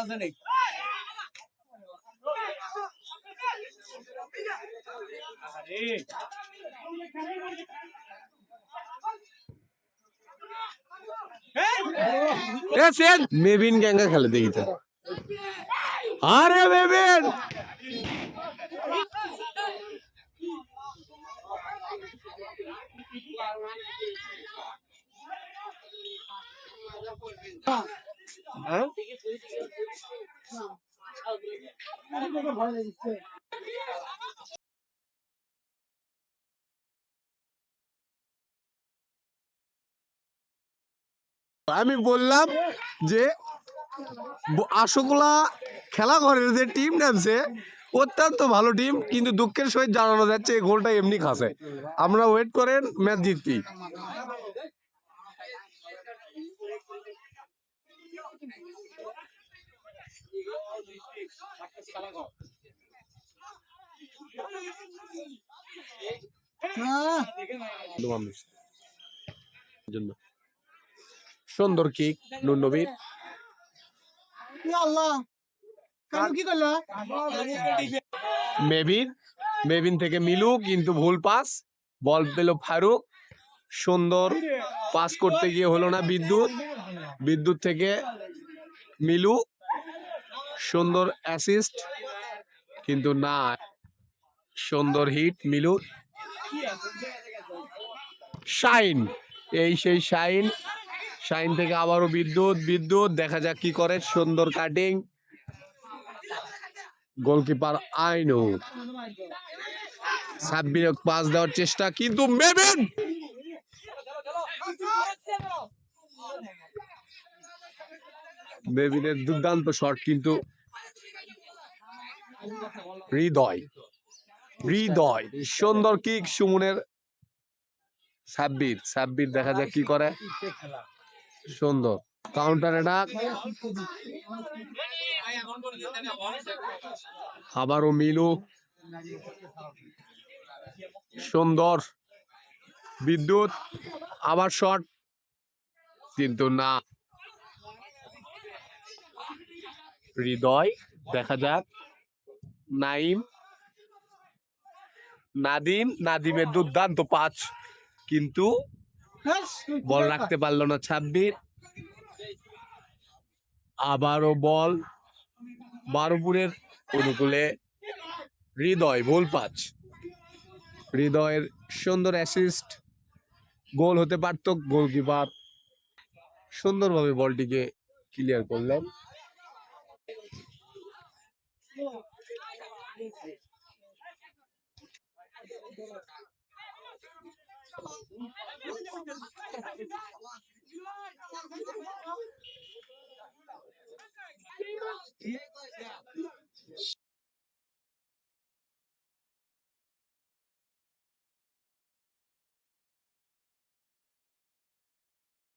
আছে নাকি Aê! मेबिन गैंगा खेले देखी था। अरे मेबिन। আমি বললাম যে আশোকলা খেলা ঘরের যে টিম নামছে অত্যন্ত ভালো টিম কিন্তু দুঃখের সহিত জানানো যাচ্ছে এই গোলটা এমনি খাসে। আমরা ওয়েট করেন ম্যাচ জিতবি। মানুষ জন্য। সুন্দর কিক নুন নবীর আল্লাহ কি করলা? মেবিন মেবিন থেকে মিলু কিন্তু ভুল পাস বল পেল ফারুক সুন্দর পাস করতে গিয়ে হলো না বিদ্যুৎ বিদ্যুৎ থেকে মিলু সুন্দর অ্যাসিস্ট কিন্তু না সুন্দর হিট মিলু শাইন এই সেই শাইন শাইন থেকে আবারও বিদ্যুৎ বিদ্যুৎ, দেখা যাক কি করে, সুন্দর কাটিং গোলকিপার আইনু। সাব্বির পাস দেওয়ার চেষ্টা, কিন্তু মেবেন মেবিনের দুর্দান্ত শট কিন্তু হৃদয় হৃদয়। সুন্দর কিক সুমনের সাব্বির। সাব্বির দেখা যাক কি করে। সুন্দর। কাউন্টার অ্যাটাক আবারও মিলু। সুন্দর। বিদ্যুৎ। আবার শট কিন্তু না। হৃদয়, দেখা যাক। নাইম। নাদিম। নাদিমের দুর্দান্ত পাঁচ। কিন্তু বল রাখতে পারল না ছাব্বির। আবারও বল। বারোপুরের অনুকূলে হৃদয় ভুল পাঁচ। হৃদয়ের সুন্দর অ্যাসিস্ট গোল হতে পারত গোলকিপার। সুন্দরভাবে বলটিকে ক্লিয়ার করলেন। I'm not